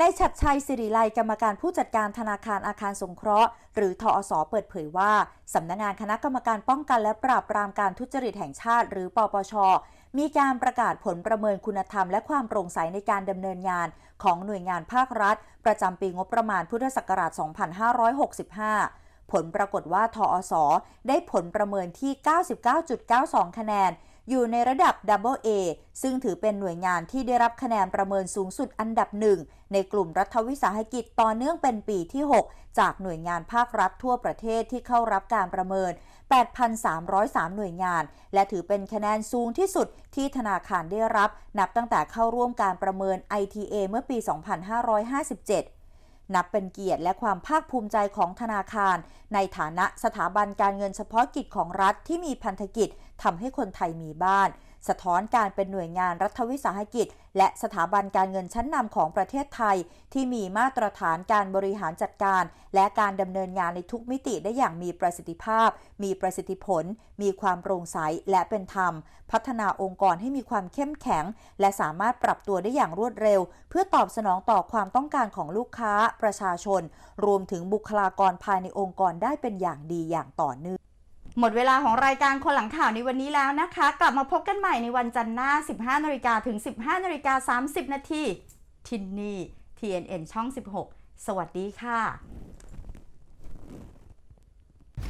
ในายชัดชัยสิริไลกรรมการผู้จัดการธนาคารอาคารสงเคราะห์ หรือทอสอเปิดเผยว่า สำนักงานคณะกรรมการป้องกันและปราบปรามการทุจริตแห่งชาติ หรือปปช มีการประกาศผลประเมินคุณธรรมและความโปร่งใสในการดำเนินงาน ของหน่วยงานภาครัฐ ประจำปีงบประมาณพุทธศักราช 2565 ผลปรากฏว่าทอสอได้ผลประเมินที่ 99.92 คะแนน อยู่ในระดับ Double A ซึ่งถือเป็นหน่วยงานที่ได้รับคะแนนประเมินสูงสุดอันดับหนึ่งในกลุ่มรัฐวิสาหกิจต่อเนื่องเป็นปีที่ 6 จากหน่วยงานภาครัฐทั่วประเทศที่เข้ารับการประเมิน 8,303 หน่วยงาน และถือเป็นคะแนนสูงที่สุดที่ธนาคารได้รับ นับตั้งแต่เข้าร่วมการประเมิน ITA เมื่อปี 2557นับเป็นเกียรติและความภาคภูมิใจของธนาคาร ในฐานะสถาบันการเงินเฉพาะกิจของรัฐที่มีพันธกิจ ทำให้คนไทยมีบ้าน สะท้อนการเป็นหน่วยงานรัฐวิสาหกิจ และสถาบันการเงินชั้นนำของประเทศไทย ที่มีมาตรฐานการบริหารจัดการ และการดำเนินงานในทุกมิติได้อย่างมีประสิทธิภาพ มีประสิทธิผล มีความโปร่งใสและเป็นธรรม พัฒนาองค์กรให้มีความเข้มแข็ง และสามารถปรับตัวได้อย่างรวดเร็ว เพื่อตอบสนองต่อความต้องการของลูกค้า ประชาชน รวมถึงบุคลากรภายในองค์กรได้เป็นอย่างดีอย่างต่อเนื่อง หมดเวลาของรายการคนหลังข่าวในวันนี้แล้วนะคะ กลับมาพบกันใหม่ในวันจันทร์หน้า 15นาฬิกาถึง 15นาฬิกา30นาทีที่นี่ TNN ช่อง 16 สวัสดีค่ะ